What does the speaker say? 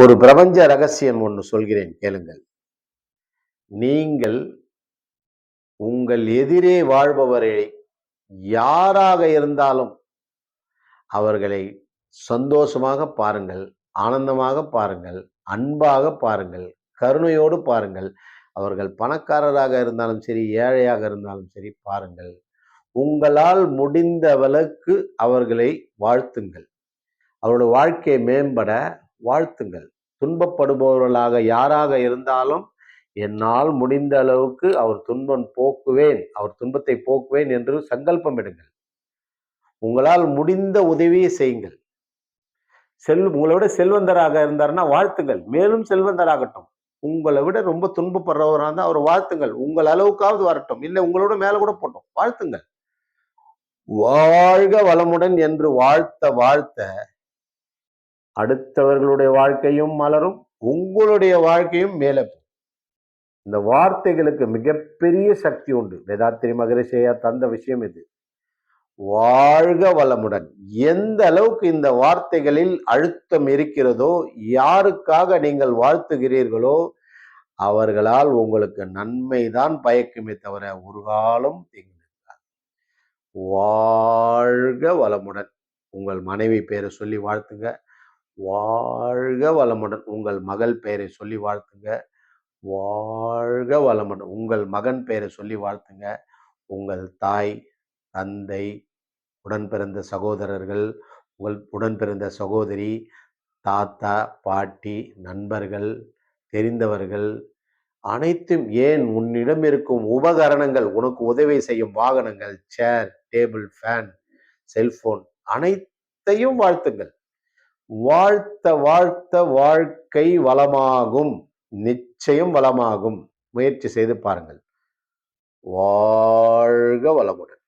ஒரு பிரபஞ்ச ரகசியம் ஒன்று சொல்கிறேன் கேளுங்கள். நீங்கள் உங்கள் எதிரே வாழ்பவரை யாராக இருந்தாலும் அவர்களை சந்தோஷமாக பாருங்கள் ஆனந்தமாக பாருங்கள் அன்பாக பாருங்கள் கருணையோடு பாருங்கள். அவர்கள் பணக்காரராக இருந்தாலும் சரி ஏழையாக இருந்தாலும் சரி பாருங்கள். உங்களால் முடிந்த அளவுக்கு அவர்களை வாழ்த்துங்கள். அவருடைய வாழ்க்கை மேம்பட வாழ்த்துங்கள். துன்பப்படுபவர்களாக யாராக இருந்தாலும் என்னால் முடிந்த அளவுக்கு அவர் துன்பம் போக்குவேன் அவர் துன்பத்தை போக்குவேன் என்று சங்கல்பம் எடுங்கள். உங்களால் முடிந்த உதவியை செய்யுங்கள். செல் உங்களை விட செல்வந்தராக இருந்தாருன்னா வாழ்த்துங்கள். மேலும் செல்வந்தராகட்டும். உங்களை விட ரொம்ப துன்பப்படுறவராக இருந்தால் அவர் வாழ்த்துங்கள். உங்கள் அளவுக்காவது வரட்டும். இல்லை உங்களோட மேலே கூட போட்டோம். வாழ்த்துங்கள். வாழ்க வளமுடன் என்று வாழ்த்த வாழ்த்த அடுத்தவர்களுடைய வாழ்க்கையும் மலரும் உங்களுடைய வாழ்க்கையும் மேலே இந்த வார்த்தைகளுக்கு மிகப்பெரிய சக்தி உண்டு. வேதாத்திரி மகரிஷையா தந்த விஷயம் இது. வாழ்க வளமுடன். எந்த அளவுக்கு இந்த வார்த்தைகளில் அழுத்தம் இருக்கிறதோ யாருக்காக நீங்கள் வாழ்த்துகிறீர்களோ அவர்களால் உங்களுக்கு நன்மைதான் பயக்குமே தவிர ஒரு காலம் வாழ்க வளமுடன். உங்கள் மனைவி பேரை சொல்லி வாழ்த்துங்க. வாழ்க வளமுடன். உங்கள் மகள் பெயரை சொல்லி வாழ்த்துங்க. வாழ்க வளமுடன். உங்கள் மகன் பெயரை சொல்லி வாழ்த்துங்க. உங்கள் தாய் தந்தை உடன் பிறந்த சகோதரர்கள் உங்கள் உடன் பிறந்த சகோதரி தாத்தா பாட்டி நண்பர்கள் தெரிந்தவர்கள் அனைத்தும் ஏன் உன்னிடம் இருக்கும் உபகரணங்கள் உனக்கு உதவி செய்யும் வாகனங்கள் சேர் டேபிள் ஃபேன் செல்போன் அனைத்தையும் வாழ்த்துங்கள். வாழ்த்த வாழ்த்த வாழ்க்கை வளமாகும். நிச்சயம் வளமாகும். முயற்சி செய்து பாருங்கள். வாழ்க வளமுடன்.